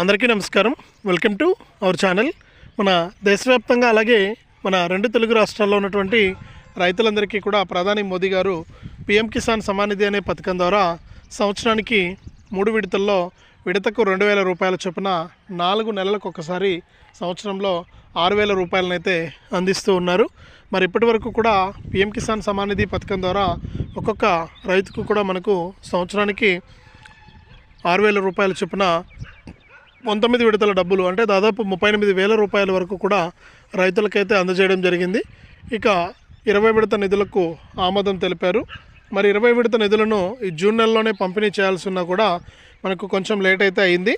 అందరికీ నమస్కారం. Welcome to our channel మన దేశవ్యాప్తంగా అలాగే మన రెండు తెలుగు రాష్ట్రాల్లో ఉన్నటువంటి రైతులందరికీ కూడా ప్రధాని మోదీ గారు పిఎం కిసాన్ సమానిధి అనే పథకం ద్వారా సంవత్సరానికి మూడు విడతల్లో విడతకు రెండు వేల రూపాయల చొప్పున నాలుగు నెలలకు ఒకసారి సంవత్సరంలో ఆరు వేల రూపాయలనైతే అందిస్తూ ఉన్నారు. మరి ఇప్పటి వరకు కూడా పిఎం కిసాన్ సమానిధి పథకం ద్వారా ఒక్కొక్క రైతుకు కూడా మనకు సంవత్సరానికి ఆరు వేల రూపాయల చొప్పున పంతొమ్మిది విడతల డబ్బులు అంటే దాదాపు ముప్పై ఎనిమిది వేల రూపాయల వరకు కూడా రైతులకైతే అందజేయడం జరిగింది. ఇక ఇరవై విడత నిధులకు ఆమోదం తెలిపారు. మరి ఇరవై విడత నిధులను ఈ జూన్ నెలలోనే పంపిణీ చేయాల్సి ఉన్నా కూడా మనకు కొంచెం లేట్ అయితే అయింది.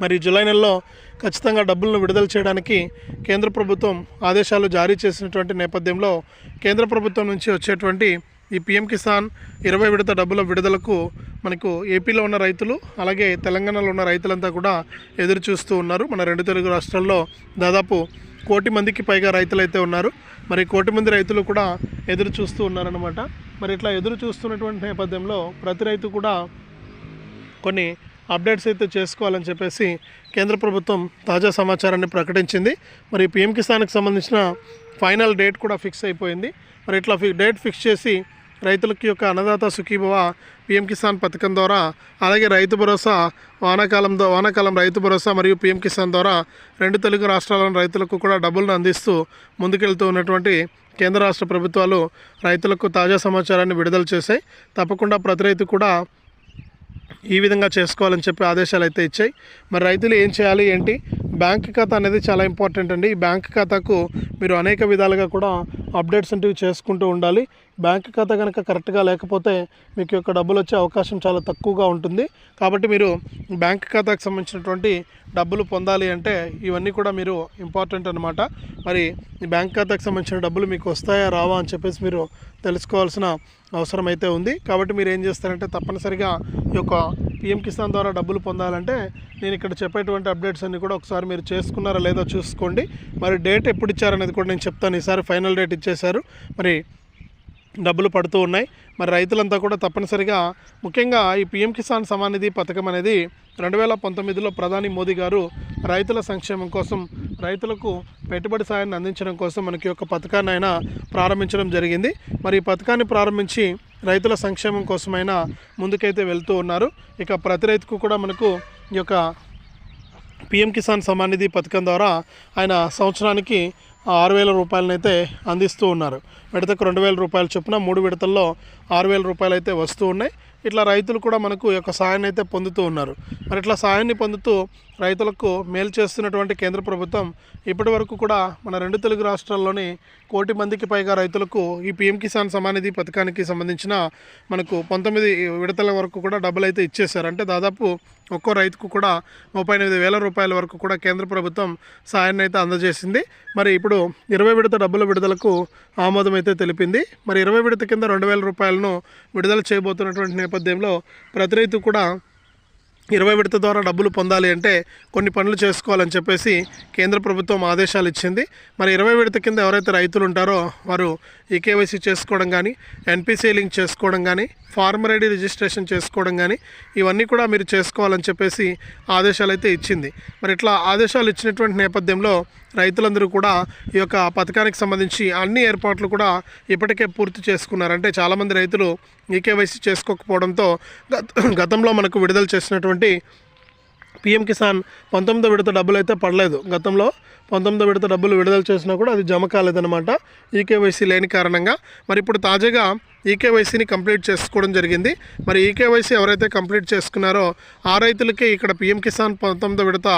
మరి జూలై నెలలో ఖచ్చితంగా డబ్బులను విడుదల చేయడానికి కేంద్ర ప్రభుత్వం ఆదేశాలు జారీ చేసినటువంటి నేపథ్యంలో కేంద్ర ప్రభుత్వం నుంచి వచ్చేటువంటి ఈ పిఎం కిసాన్ ఇరవై విడత డబ్బుల విడుదలకు మనకు ఏపీలో ఉన్న రైతులు అలాగే తెలంగాణలో ఉన్న రైతులంతా కూడా ఎదురు చూస్తూ ఉన్నారు. మన రెండు తెలుగు రాష్ట్రాల్లో దాదాపు కోటి మందికి పైగా రైతులైతే ఉన్నారు. మరి కోటి మంది రైతులు కూడా ఎదురు చూస్తూ ఉన్నారనమాట మరి ఇట్లా ఎదురు చూస్తున్నటువంటి నేపథ్యంలో ప్రతి రైతు కూడా కొన్ని అప్డేట్స్ అయితే చేసుకోవాలని చెప్పేసి కేంద్ర ప్రభుత్వం తాజా సమాచారాన్ని ప్రకటించింది. మరి పిఎం కిసాన్కి సంబంధించిన ఫైనల్ డేట్ కూడా ఫిక్స్ అయిపోయింది. మరి ఇట్లా ఫి డేట్ ఫిక్స్ చేసి రైతులకి యొక్క అన్నదాత సుఖీభవ పిఎం కిసాన్ పథకం ద్వారా అలాగే రైతు భరోసా వానాకాలం దో- వానాకాలం రైతు భరోసా మరియు పిఎం కిసాన్ ద్వారా రెండు తెలుగు రాష్ట్రాలను రైతులకు కూడా డబ్బులను అందిస్తూ ముందుకెళ్తూ ఉన్నటువంటి కేంద్ర రాష్ట్ర ప్రభుత్వాలు రైతులకు తాజా సమాచారాన్ని విడుదల చేశాయి. తప్పకుండా ప్రతి రైతు కూడా ఈ విధంగా చేసుకోవాలని చెప్పి ఆదేశాలు అయితే ఇచ్చాయి. మరి రైతులు ఏం చేయాలి ఏంటి? బ్యాంక్ ఖాతా అనేది చాలా ఇంపార్టెంట్ అండి. ఈ బ్యాంక్ ఖాతాకు మీరు అనేక విధాలుగా కూడా అప్డేట్స్ అంటివి చేసుకుంటూ ఉండాలి. బ్యాంక్ ఖాతా కనుక కరెక్ట్గా లేకపోతే మీకు యొక్క డబ్బులు వచ్చే అవకాశం చాలా తక్కువగా ఉంటుంది. కాబట్టి మీరు బ్యాంక్ ఖాతాకు సంబంధించినటువంటి డబ్బులు పొందాలి అంటే ఇవన్నీ కూడా మీరు ఇంపార్టెంట్ అనమాట మరి ఈ బ్యాంక్ ఖాతాకు సంబంధించిన డబ్బులు మీకు వస్తాయా రావా అని చెప్పేసి మీరు తెలుసుకోవాల్సిన అవసరం అయితే ఉంది. కాబట్టి మీరు ఏం చేస్తారంటే తప్పనిసరిగా ఈ యొక్క పిఎం కిసాన్ ద్వారా డబ్బులు పొందాలంటే నేను ఇక్కడ చెప్పేటువంటి అప్డేట్స్ అన్నీ కూడా ఒకసారి మీరు చేసుకున్నారా లేదో చూసుకోండి. మరి డేట్ ఎప్పుడు ఇచ్చారనేది కూడా నేను చెప్తాను. ఈసారి ఫైనల్ డేట్ ఇచ్చేశారు. మరి డబ్బులు పడుతూ ఉన్నాయి. మరి రైతులంతా కూడా తప్పనిసరిగా ముఖ్యంగా ఈ పిఎం కిసాన్ సమానిధి పథకం అనేది రెండు వేల పంతొమ్మిదిలో ప్రధాని మోదీ గారు రైతుల సంక్షేమం కోసం రైతులకు పెట్టుబడి సాయాన్ని అందించడం కోసం మనకి ఒక పథకాన్ని ఆయన ప్రారంభించడం జరిగింది. మరి ఈ పథకాన్ని ప్రారంభించి రైతుల సంక్షేమం కోసమైన ముందుకైతే వెళ్తూ ఉన్నారు. ఇక ప్రతి రైతుకు కూడా మనకు ఈ యొక్క పిఎం కిసాన్ సమ్మాన్ నిధి పథకం ద్వారా ఆయన సంవత్సరానికి ఆరు వేల రూపాయలనైతే అందిస్తూ ఉన్నారు. విడతకు రెండు వేల రూపాయల చొప్పున మూడు విడతల్లో ఆరు వేల రూపాయలు అయితే వస్తూ ఉన్నాయి. ఇట్లా రైతులు కూడా మనకు ఈ యొక్క సాయాన్ని అయితే పొందుతూ ఉన్నారు. మరి ఇట్లా సాయాన్ని పొందుతూ రైతులకు మేలు చేస్తున్నటువంటి కేంద్ర ప్రభుత్వం ఇప్పటి వరకు కూడా మన రెండు తెలుగు రాష్ట్రాల్లోని కోటి మందికి పైగా రైతులకు ఈ పిఎం కిసాన్ సమానిధి పథకానికి సంబంధించిన మనకు పంతొమ్మిది విడతల వరకు కూడా డబ్బులు అయితే ఇచ్చేశారు. అంటే దాదాపు ఒక్కో రైతుకు కూడా ముప్పై ఎనిమిది వేల రూపాయల వరకు కూడా కేంద్ర ప్రభుత్వం సాయాన్ని అయితే అందజేసింది. మరి ఇప్పుడు ఇరవై విడత డబ్బుల విడుదలకు ఆమోదం అయితే తెలిపింది. మరి ఇరవై విడత కింద రెండు వేల రూపాయలను విడుదల చేయబోతున్నటువంటి నేపథ్యంలో ప్రతి రైతు కూడా ఇరవై విడత ద్వారా డబ్బులు పొందాలి అంటే కొన్ని పనులు చేసుకోవాలని చెప్పేసి కేంద్ర ప్రభుత్వం ఆదేశాలు ఇచ్చింది. మరి ఇరవై విడత కింద ఎవరైతే రైతులు ఉంటారో వారు ఈకేవైసీ చేసుకోవడం కానీ ఎన్పిసి లింక్ చేసుకోవడం కానీ ఫార్మర్ ఐడి రిజిస్ట్రేషన్ చేసుకోవడం కానీ ఇవన్నీ కూడా మీరు చేసుకోవాలని చెప్పేసి ఆదేశాలు అయితే ఇచ్చింది. మరి ఇట్లా ఆదేశాలు ఇచ్చినటువంటి నేపథ్యంలో రైతులందరూ కూడా ఈ యొక్క పథకానికి సంబంధించి అన్ని ఏర్పాట్లు కూడా ఇప్పటికే పూర్తి చేసుకున్నారు. అంటే చాలామంది రైతులు ఈకేవైసీ చేసుకోకపోవడంతో గత గతంలో మనకు విడుదల చేసినటువంటి పిఎం కిసాన్ పంతొమ్మిదో విడత డబ్బులు అయితే పడలేదు. గతంలో పంతొమ్మిదో విడత డబ్బులు విడుదల చేసినా కూడా అది జమ కాలేదన్నమాట. ఈకేవైసీ లేని కారణంగా మరి ఇప్పుడు తాజాగా ఈకేవైసీని కంప్లీట్ చేసుకోవడం జరిగింది. మరి ఈకేవైసీ ఎవరైతే కంప్లీట్ చేసుకున్నారో ఆ రైతులకే ఇక్కడ పిఎం కిసాన్ పంతొమ్మిదో విడత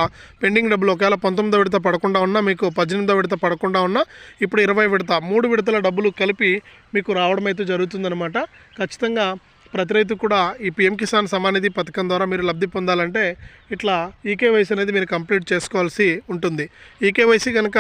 పెండింగ్ డబ్బులు ఒకవేళ పంతొమ్మిదో విడత పడకుండా ఉన్నా మీకు పద్దెనిమిదో విడత పడకుండా ఉన్నా ఇప్పుడు ఇరవై విడత మూడు విడతల డబ్బులు కలిపి మీకు రావడం అయితే జరుగుతుందన్నమాట. ఖచ్చితంగా ప్రతి రైతు కూడా ఈ పిఎం కిసాన్ సమానిధి పథకం ద్వారా మీరు లబ్ధి పొందాలంటే ఇట్లా ఈకేవైసీ అనేది మీరు కంప్లీట్ చేసుకోవాల్సి ఉంటుంది. ఈకేవైసీ కనుక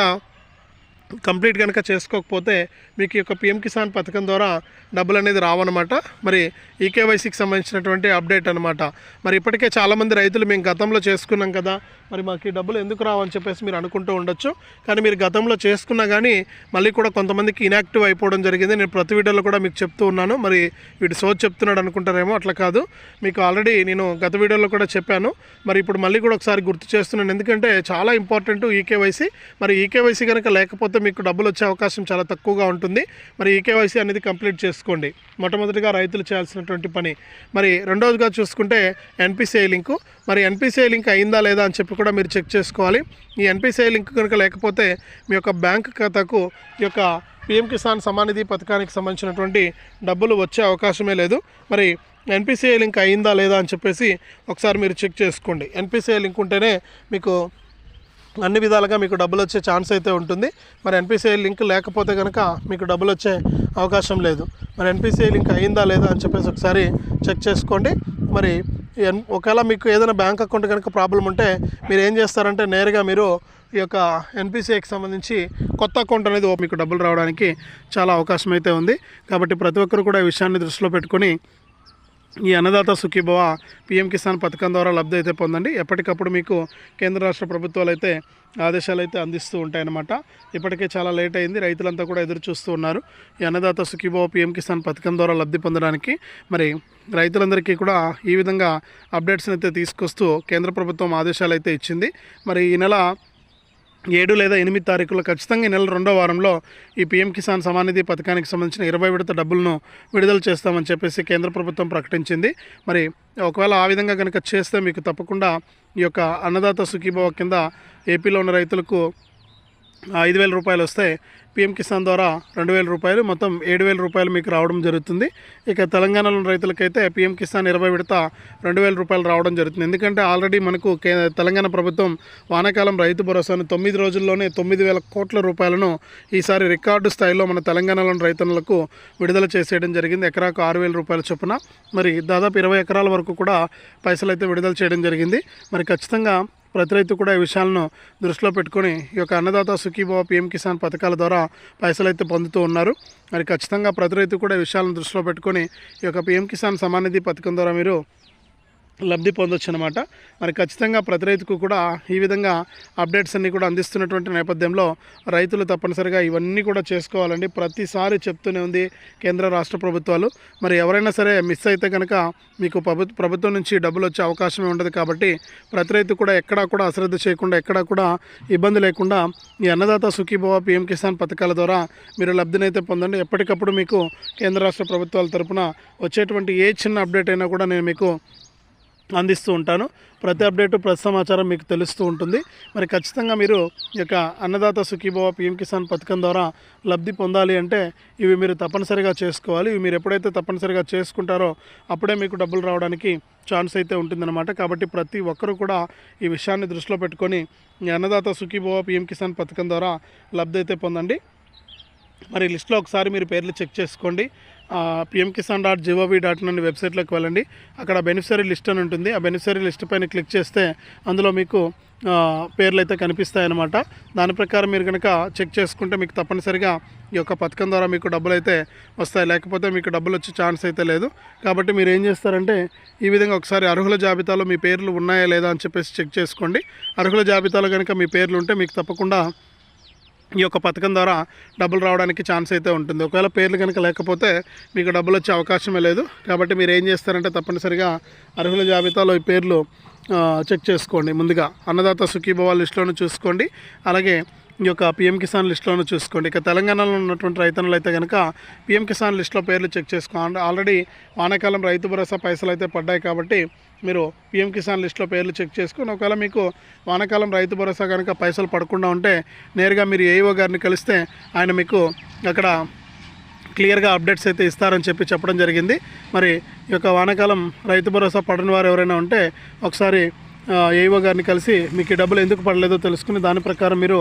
కంప్లీట్ కనుక చేసుకోకపోతే మీకు ఈ యొక్క పిఎం కిసాన్ పథకం ద్వారా డబ్బులు అనేది రావన్నమాట. మరి ఈకేవైసీకి సంబంధించినటువంటి అప్డేట్ అనమాట మరి ఇప్పటికే చాలామంది రైతులు మేము గతంలో చేసుకున్నాం కదా మరి మాకు ఈ డబ్బులు ఎందుకు రావని చెప్పేసి మీరు అనుకుంటూ ఉండొచ్చు. కానీ మీరు గతంలో చేసుకున్నా కానీ మళ్ళీ కూడా కొంతమందికి ఇనాక్టివ్ అయిపోవడం జరిగింది. నేను ప్రతి వీడియోలో కూడా మీకు చెప్తూ ఉన్నాను. మరి వీడు సోచ్ చెప్తున్నాడు అనుకుంటారేమో అట్లా కాదు. మీకు ఆల్రెడీ నేను గత వీడియోలో కూడా చెప్పాను. మరి ఇప్పుడు మళ్ళీ కూడా ఒకసారి గుర్తు చేస్తున్నాను. ఎందుకంటే చాలా ఇంపార్టెంట్ ఈకేవైసీ మరి ఈకేవైసీ కనుక లేకపోతే మీకు డబ్బులు వచ్చే అవకాశం చాలా తక్కువగా ఉంటుంది. మరి ఈకేవైసీ అనేది కంప్లీట్ చేసుకోండి. మొట్టమొదటిగా రైతులు చేయాల్సినటువంటి పని. మరి రెండవదిగా చూసుకుంటే ఎన్పిసిఐ లింకు మరి ఎన్పిసిఐ లింక్ అయిందా లేదా అని చెప్పి కూడా మీరు చెక్ చేసుకోవాలి. ఈ ఎన్పిసిఐ లింక్ కనుక లేకపోతే మీ యొక్క బ్యాంక్ ఖాతాకు ఈ యొక్క పిఎం కిసాన్ సమానిధి పథకానికి సంబంధించినటువంటి డబ్బులు వచ్చే అవకాశమే లేదు. మరి ఎన్పిసిఐ లింక్ అయిందా లేదా అని చెప్పేసి ఒకసారి మీరు చెక్ చేసుకోండి. ఎన్పిసిఐ లింక్ ఉంటేనే మీకు అన్ని విధాలుగా మీకు డబ్బులు వచ్చే ఛాన్స్ అయితే ఉంటుంది. మరి ఎన్పిసిఐ లింక్ లేకపోతే కనుక మీకు డబ్బులు వచ్చే అవకాశం లేదు. మరి ఎన్పిసిఐ లింక్ అయిందా లేదా అని చెప్పేసి ఒకసారి చెక్ చేసుకోండి. మరి ఒకవేళ మీకు ఏదైనా బ్యాంక్ అకౌంట్ కనుక ప్రాబ్లం ఉంటే మీరు ఏం చేస్తారంటే నేరుగా మీరు ఈ యొక్క ఎన్పిసిఐకి సంబంధించి కొత్త అకౌంట్ అనేది ఓ- మీకు డబ్బులు రావడానికి చాలా అవకాశం అయితే ఉంది. కాబట్టి ప్రతి ఒక్కరు కూడా ఈ విషయాన్ని దృష్టిలో పెట్టుకొని ఈ అన్నదాత సుఖీభవ పిఎం కిసాన్ పథకం ద్వారా లబ్ధి అయితే పొందండి. ఎప్పటికప్పుడు మీకు కేంద్ర రాష్ట్ర ప్రభుత్వాలు అయితే ఆదేశాలు అయితే అందిస్తూ ఉంటాయన్నమాట. ఇప్పటికే చాలా లేట్ అయింది. రైతులంతా కూడా ఎదురు చూస్తూ ఉన్నారు. ఈ అన్నదాత సుఖీభవ పిఎం కిసాన్ పథకం ద్వారా లబ్ధి పొందడానికి మరి రైతులందరికీ కూడా ఈ విధంగా అప్డేట్స్ని అయితే తీసుకొస్తూ కేంద్ర ప్రభుత్వం ఆదేశాలు అయితే ఇచ్చింది. మరి ఈ నెల ఏడు లేదా ఎనిమిది తారీఖులో ఖచ్చితంగా నెల రెండో వారంలో ఈ పీఎం కిసాన్ సమానిధి పథకానికి సంబంధించిన ఇరవై విడత డబ్బులను విడుదల చేస్తామని చెప్పేసి కేంద్ర ప్రభుత్వం ప్రకటించింది. మరి ఒకవేళ ఆ విధంగా కనుక చేస్తే మీకు తప్పకుండా ఈ యొక్క అన్నదాత సుఖీభవ కింద ఏపీలో ఉన్న రైతులకు ఐదు వేల రూపాయలు వస్తే పిఎం కిసాన్ ద్వారా రెండు వేల రూపాయలు మొత్తం ఏడు వేల రూపాయలు మీకు రావడం జరుగుతుంది. ఇక తెలంగాణలోని రైతులకైతే పిఎం కిసాన్ ఇరవై విడత రెండు వేల రూపాయలు రావడం జరుగుతుంది. ఎందుకంటే ఆల్రెడీ మనకు తెలంగాణ ప్రభుత్వం వానాకాలం రైతు భరోసాను తొమ్మిది రోజుల్లోనే తొమ్మిది వేల కోట్ల రూపాయలను ఈసారి రికార్డు స్థాయిలో మన తెలంగాణలోని రైతులకు విడుదల చేసేయడం జరిగింది. ఎకరాకు ఆరు వేల రూపాయల చొప్పున. మరి దాదాపు ఇరవై ఎకరాల వరకు కూడా పైసలు అయితే విడుదల చేయడం జరిగింది. మరి ఖచ్చితంగా ప్రతి రైతు కూడా ఈ విషయాలను దృష్టిలో పెట్టుకొని ఈ యొక్క అన్నదాత సుఖీభావ పిఎం కిసాన్ పథకాల ద్వారా పైసలు అయితే పొందుతూ ఉన్నారు. మరి ఖచ్చితంగా ప్రతి రైతు కూడా ఈ విషయాలను దృష్టిలో పెట్టుకొని ఈ యొక్క పిఎం కిసాన్ సమానిధి పథకం ద్వారా మీరు లబ్ధి పొందొచ్చు అనమాట మరి ఖచ్చితంగా ప్రతి రైతుకు కూడా ఈ విధంగా అప్డేట్స్ అన్నీ కూడా అందిస్తున్నటువంటి నేపథ్యంలో రైతులు తప్పనిసరిగా ఇవన్నీ కూడా చేసుకోవాలండి. ప్రతిసారి చెప్తూనే ఉంది కేంద్ర రాష్ట్ర ప్రభుత్వాలు. మరి ఎవరైనా సరే మిస్ అయితే కనుక మీకు ప్రభుత్వం నుంచి డబ్బులు వచ్చే అవకాశమే ఉండదు కాబట్టి ప్రతి రైతు కూడా ఎక్కడా కూడా అశ్రద్ధ చేయకుండా ఎక్కడా కూడా ఇబ్బంది లేకుండా ఈ అన్నదాత సుఖీభవ పిఎం కిసాన్ పథకాల ద్వారా మీరు లబ్ధినైతే పొందండి. ఎప్పటికప్పుడు మీకు కేంద్ర రాష్ట్ర ప్రభుత్వాల తరపున వచ్చేటువంటి ఏ చిన్న అప్డేట్ అయినా కూడా నేను మీకు అందిస్తూ ఉంటాను. ప్రతి అప్డేటు ప్రతి సమాచారం మీకు తెలుస్తూ ఉంటుంది. మరి ఖచ్చితంగా మీరు ఈ యొక్క అన్నదాత సుఖీభవ పిఎం కిసాన్ పథకం ద్వారా లబ్ధి పొందాలి అంటే ఇవి మీరు తప్పనిసరిగా చేసుకోవాలి. ఇవి మీరు ఎప్పుడైతే తప్పనిసరిగా చేసుకుంటారో అప్పుడే మీకు డబ్బులు రావడానికి ఛాన్స్ అయితే ఉంటుందన్నమాట. కాబట్టి ప్రతి ఒక్కరూ కూడా ఈ విషయాన్ని దృష్టిలో పెట్టుకొని అన్నదాత సుఖీభవ పిఎం కిసాన్ పథకం ద్వారా లబ్ధి అయితే పొందండి. మరి లిస్ట్లో ఒకసారి మీరు పేర్లు చెక్ చేసుకోండి. PM Kisan dot GOV dot in అనే వెబ్సైట్లోకి వెళ్ళండి. అక్కడ బెనిఫిషరీ లిస్ట్ అని ఉంటుంది. ఆ బెనిఫిషరీ లిస్ట్ పైన క్లిక్ చేస్తే అందులో మీకు పేర్లు అయితే కనిపిస్తాయన్నమాట. దాని ప్రకారం మీరు కనుక చెక్ చేసుకుంటే మీకు తప్పనిసరిగా ఈ యొక్క పథకం ద్వారా మీకు డబ్బులు అయితే వస్తాయి. లేకపోతే మీకు డబ్బులు వచ్చే ఛాన్స్ అయితే లేదు. కాబట్టి మీరు ఏం చేస్తారంటే ఈ విధంగా ఒకసారి అర్హుల జాబితాలో మీ పేర్లు ఉన్నాయా లేదా అని చెప్పేసి చెక్ చేసుకోండి. అర్హుల జాబితాలో కనుక మీ పేర్లు ఉంటే మీకు తప్పకుండా ఈ యొక్క పథకం ద్వారా డబ్బులు రావడానికి ఛాన్స్ అయితే ఉంటుంది. ఒకవేళ పేర్లు కనుక లేకపోతే మీకు డబ్బులు వచ్చే అవకాశమే లేదు. కాబట్టి మీరు ఏం చేస్తారంటే తప్పనిసరిగా అర్హుల జాబితాలో ఈ పేర్లు చెక్ చేసుకోండి. ముందుగా అన్నదాత సుఖీభవ లిస్టులోను చూసుకోండి. అలాగే ఈ యొక్క పిఎం కిసాన్ లిస్టులోను చూసుకోండి. ఇక తెలంగాణలో ఉన్నటువంటి రైతన్నులు అయితే కనుక పిఎం కిసాన్ లిస్టులో పేర్లు చెక్ చేసుకోండి ఆల్రెడీ వానాకాలం రైతు భరోసా పైసలు అయితే పడ్డాయి కాబట్టి మీరు పిఎం కిసాన్ లిస్టులో పేర్లు చెక్ చేసుకుని ఒకవేళ మీకు వానాకాలం రైతు భరోసా కనుక పైసలు పడకుండా ఉంటే నేరుగా మీరు ఏఈఓ గారిని కలిస్తే ఆయన మీకు అక్కడ క్లియర్గా అప్డేట్స్ అయితే ఇస్తారని చెప్పి చెప్పడం జరిగింది. మరి ఈ యొక్క వానాకాలం రైతు భరోసా పడని వారు ఎవరైనా ఉంటే ఒకసారి ఏఈఓ గారిని కలిసి మీకు ఈ డబ్బులు ఎందుకు పడలేదో తెలుసుకుని దాని ప్రకారం మీరు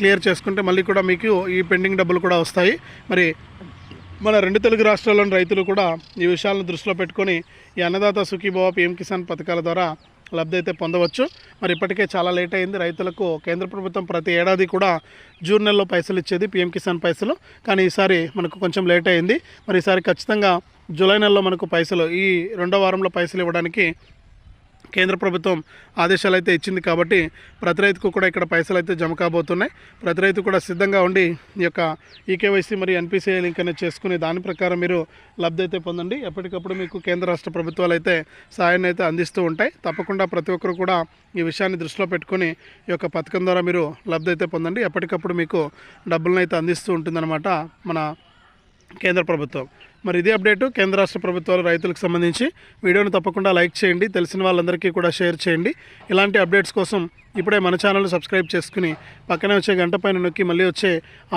క్లియర్ చేసుకుంటే మళ్ళీ కూడా మీకు ఈ పెండింగ్ డబ్బులు కూడా వస్తాయి. మరి మన రెండు తెలుగు రాష్ట్రాల్లోని రైతులు కూడా ఈ విషయాలను దృష్టిలో పెట్టుకొని ఈ అన్నదాత సుఖీభావ పిఎం కిసాన్ పథకాల ద్వారా లబ్ధి అయితే పొందవచ్చు. మరి ఇప్పటికే చాలా లేట్ అయింది. రైతులకు కేంద్ర ప్రభుత్వం ప్రతి ఏడాది కూడా జూన్ నెలలో పైసలు ఇచ్చేది పిఎం కిసాన్ పైసలు. కానీ ఈసారి మనకు కొంచెం లేట్ అయింది. మరి ఈసారి ఖచ్చితంగా జూలై నెలలో మనకు పైసలు ఈ రెండో వారంలో పైసలు ఇవ్వడానికి కేంద్ర ప్రభుత్వం ఆదేశాలు అయితే ఇచ్చింది కాబట్టి ప్రతి రైతుకు కూడా ఇక్కడ పైసలు అయితే జమ కాబోతున్నాయి. ప్రతి రైతు కూడా సిద్ధంగా ఉండి ఈ యొక్క ఈకేవైసీ మరియు ఎన్పిసిఐ లింక్ అనేది చేసుకుని దాని ప్రకారం మీరు లబ్ధి అయితే పొందండి. ఎప్పటికప్పుడు మీకు కేంద్ర రాష్ట్ర ప్రభుత్వాలు అయితే సాయాన్ని అయితే అందిస్తూ ఉంటాయి. తప్పకుండా ప్రతి ఒక్కరు కూడా ఈ విషయాన్ని దృష్టిలో పెట్టుకొని ఈ యొక్క పథకం ద్వారా మీరు లబ్ధి అయితే పొందండి. ఎప్పటికప్పుడు మీకు డబ్బులను అయితే అందిస్తూ ఉంటుందన్నమాట మన కేంద్ర ప్రభుత్వం. మరి ఇదే అప్డేటు కేంద్ర రాష్ట్ర ప్రభుత్వాలు రైతులకు సంబంధించి. వీడియోను తప్పకుండా లైక్ చేయండి తెలిసిన వాళ్ళందరికీ కూడా షేర్ చేయండి. ఇలాంటి అప్డేట్స్ కోసం ఇప్పుడే మన ఛానల్ సబ్స్క్రైబ్ చేసుకుని పక్కనే వచ్చే గంట పైన నొక్కి మళ్ళీ వచ్చే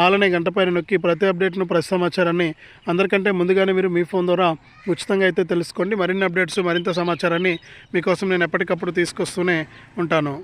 ఆలనే గంట పైన నొక్కి ప్రతి అప్డేట్ను ప్రతి సమాచారాన్ని అందరికంటే ముందుగానే మీరు మీ ఫోన్ ద్వారా ఉచితంగా అయితే తెలుసుకోండి. మరిన్ని అప్డేట్స్ మరింత సమాచారాన్ని మీకోసం నేను ఎప్పటికప్పుడు తీసుకొస్తూనే ఉంటాను.